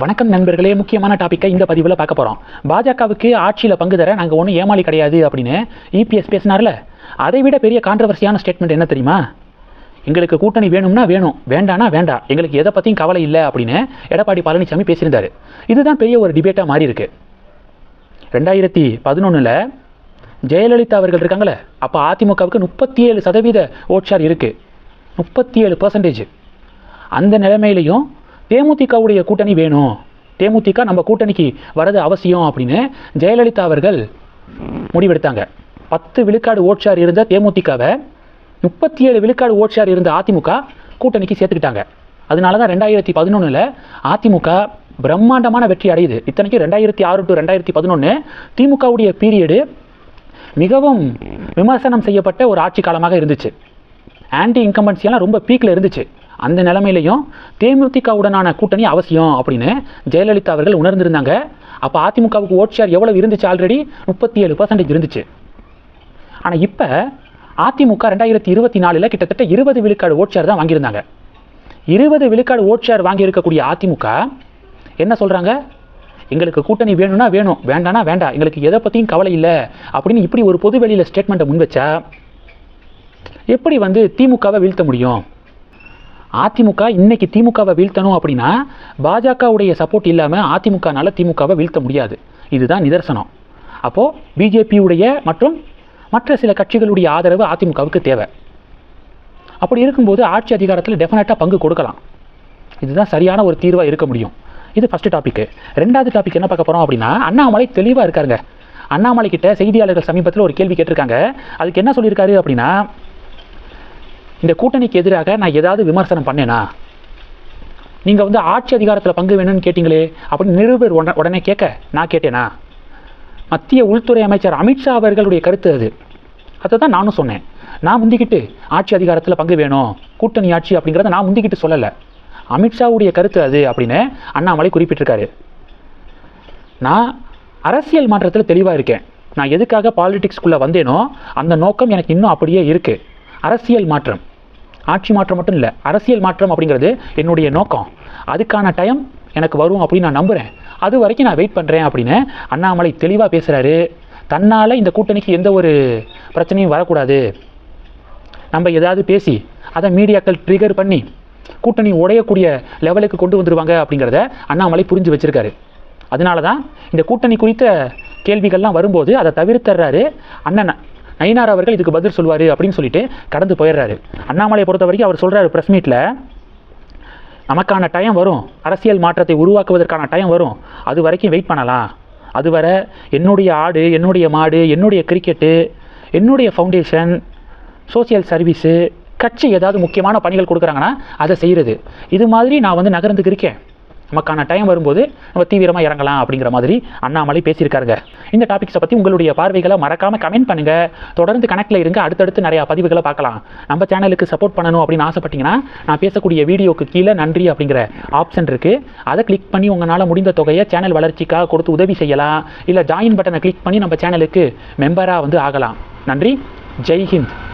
வணக்கம் நண்பர்களே முக்கியமான டாப்பிக்கை இந்த பதிவில் பார்க்க போகிறோம் பாஜகவுக்கு ஆட்சியில் பங்கு தர நாங்கள் ஒன்றும் ஏமாளி கிடையாது அப்படின்னு இபிஎஸ் பேசினார்ல. அதை விட பெரிய கான்ட்ரவர்சியான ஸ்டேட்மெண்ட் என்ன தெரியுமா? எங்களுக்கு கூட்டணி வேணும்னா வேணும் வேண்டானா வேண்டாம் எங்களுக்கு எதை பற்றியும் கவலை இல்லை அப்படின்னு எடப்பாடி பழனிசாமி பேசியிருந்தார். இதுதான் பெரிய ஒரு டிபேட்டாக மாறி இருக்கு. ரெண்டாயிரத்தி பதினொன்றில் ஜெயலலிதா அவர்கள் இருக்காங்களே அப்போ அதிமுகவுக்கு முப்பத்தி ஏழு சதவீத ஓட்சார் இருக்குது முப்பத்தி ஏழு பர்சன்டேஜ் அந்த நிலைமையிலையும் தேமுதிகவுடைய கூட்டணி வேணும். தேமுதிக நம்ம கூட்டணிக்கு வரது அவசியம் அப்படின்னு ஜெயலலிதா அவர்கள் முடிவெடுத்தாங்க. பத்து விழுக்காடு ஓட்சார் இருந்த தேமுதிகவை முப்பத்தி ஏழு விழுக்காடு ஓட்சார் இருந்த அதிமுக கூட்டணிக்கு சேர்த்துக்கிட்டாங்க. அதனால தான் ரெண்டாயிரத்தி பதினொன்றில் அதிமுக பிரம்மாண்டமான வெற்றி அடையுது. இத்தனைக்கும் ரெண்டாயிரத்தி ஆறு டு ரெண்டாயிரத்தி பதினொன்று திமுகவுடைய பீரியடு மிகவும் விமர்சனம் செய்யப்பட்ட ஒரு ஆட்சி காலமாக இருந்துச்சு. ஆன்டி இன்கம்பன்சியெல்லாம் ரொம்ப பீக்கில் இருந்துச்சு. அந்த நிலைமையிலையும் தேமுதிகவுடனான கூட்டணி அவசியம் அப்படின்னு ஜெயலலிதா அவர்கள் உணர்ந்திருந்தாங்க. அப்போ அதிமுகவுக்கு ஓட் ஷேர் எவ்வளவு இருந்துச்சு ஆல்ரெடி முப்பத்தி ஏழு பர்சன்டேஜ் இருந்துச்சு. ஆனால் இப்போ அதிமுக ரெண்டாயிரத்தி இருபத்தி நாலில் கிட்டத்தட்ட இருபது விழுக்காடு ஓட் ஷேர் தான் வாங்கியிருந்தாங்க. இருபது விழுக்காடு ஓட் ஷேர் வாங்கியிருக்கக்கூடிய அதிமுக என்ன சொல்கிறாங்க எங்களுக்கு கூட்டணி வேணும்னா வேணும் வேண்டானா வேண்டாம். எங்களுக்கு எதை பற்றியும் கவலை இல்லை அப்படின்னு இப்படி ஒரு பொது வெளியில் ஸ்டேட்மெண்ட்டை முன் வச்சா எப்படி வந்து திமுகவை வீழ்த்த முடியும்? அதிமுக இன்னைக்கு திமுகவை வீழ்த்தணும் அப்படின்னா பாஜகவுடைய சப்போர்ட் இல்லாமல் அதிமுகனால் திமுகவை வீழ்த்த முடியாது. இதுதான் நிதர்சனம். அப்போது பிஜேபியுடைய மற்றும் மற்ற சில கட்சிகளுடைய ஆதரவு அதிமுகவுக்கு தேவை. அப்படி இருக்கும்போது ஆட்சி அதிகாரத்தில் டெஃபினட்டாக பங்கு கொடுக்கலாம். இதுதான் சரியான ஒரு தீர்வாக இருக்க முடியும். இது ஃபஸ்ட்டு டாப்பிக்கு ரெண்டாவது டாபிக் என்ன பார்க்க போகிறோம் அப்படின்னா அண்ணாமலை தெளிவாக இருக்காருங்க. அண்ணாமலை கிட்ட செய்தியாளர்கள் சமீபத்தில் ஒரு கேள்வி கேட்டிருக்காங்க. அதுக்கு என்ன சொல்லியிருக்காரு அப்படின்னா இந்த கூட்டணிக்கு எதிராக நான் ஏதாவது விமர்சனம் பண்ணேனா? நீங்கள் வந்து ஆட்சி அதிகாரத்தில் பங்கு வேணும்னு கேட்டிங்களே அப்படின்னு நிருபர் உடனே உடனே கேட்க நான் கேட்டேனா? மத்திய உள்துறை அமைச்சர் அமித்ஷா அவர்களுடைய கருத்து அது. அதை தான் நானும் சொன்னேன். நான் முந்திக்கிட்டு ஆட்சி அதிகாரத்தில் பங்கு வேணும் கூட்டணி ஆட்சி அப்படிங்கிறத நான் முந்திக்கிட்டு சொல்லலை. அமித்ஷாவுடைய கருத்து அது அப்படின்னு அண்ணாமலை குறிப்பிட்டிருக்காரு. நான் அரசியல் மாற்றத்தில் தெளிவாக இருக்கேன். நான் எதுக்காக பாலிடிக்ஸ்குள்ளே வந்தேனோ அந்த நோக்கம் எனக்கு இன்னும் அப்படியே இருக்குது அரசியல் மாற்றம். ஆட்சி மாற்றம் மட்டும் இல்லை அரசியல் மாற்றம் அப்படிங்கிறது என்னுடைய நோக்கம். அதுக்கான டைம் எனக்கு வரும் அப்படின்னு நான் நம்புகிறேன் அது வரைக்கும் நான் வெயிட் பண்ணுறேன் அப்படின்னு அண்ணாமலை தெளிவாக பேசுகிறாரு தன்னால் இந்த கூட்டணிக்கு எந்த ஒரு பிரச்சனையும் வரக்கூடாது. நம்ம ஏதாவது பேசி அதை மீடியாக்கள் ட்ரிகர் பண்ணி கூட்டணி உடையக்கூடிய லெவலுக்கு கொண்டு வந்துடுவாங்க அப்படிங்கிறத அண்ணாமலை புரிஞ்சு வச்சுருக்காரு. அதனால தான் இந்த கூட்டணி குறித்த கேள்விகள்லாம் வரும்போது அதை தவிர்த்துறாரு அண்ணன். நயினார் அவர்கள் இதுக்கு பதில் சொல்வார் அப்படின்னு சொல்லிட்டு கடந்து போயிடுறாரு. அண்ணாமலையை பொறுத்த வரைக்கும் அவர் சொல்கிறாரு ப்ரெஸ் மீட்டில் நமக்கான டைம் வரும். அரசியல் மாற்றத்தை உருவாக்குவதற்கான டைம் வரும். அது வரைக்கும் வெயிட் பண்ணலாம். அதுவரை என்னுடைய ஆடு என்னுடைய மாடு என்னுடைய கிரிக்கெட்டு என்னுடைய ஃபவுண்டேஷன் சோசியல் சர்வீஸு கட்சி ஏதாவது முக்கியமான பணிகள் கொடுக்குறாங்கன்னா அதை செய்கிறது இது மாதிரி நான் வந்து நகர்ந்துக்கு இருக்கேன் நமக்கான டைம் வரும்போது நம்ம தீவிரமாக இறங்கலாம் அப்படிங்கிற மாதிரி அண்ணாமலை பேசியிருக்காருங்க. இந்த டாபிக்ஸை பற்றி உங்களுடைய பார்வைகளை மறக்காமல் கமெண்ட் பண்ணுங்கள் தொடர்ந்து கணக்கில் இருங்க. அடுத்தடுத்து நிறையா பதிவுகளை பார்க்கலாம். நம்ம சேனலுக்கு சப்போர்ட் பண்ணணும் அப்படின்னு ஆசைப்பட்டீங்கன்னா நான் பேசக்கூடிய வீடியோக்கு கீழே நன்றி அப்படிங்கிற ஆப்ஷன் இருக்குது அதை கிளிக் பண்ணி உங்களால் முடிந்த தொகையை சேனல் வளர்ச்சிக்காக கொடுத்து உதவி செய்யலாம். இல்லை ஜாயின் பட்டனை கிளிக் பண்ணி நம்ம சேனலுக்கு மெம்பராக வந்து ஆகலாம். நன்றி. ஜெய்ஹிந்த்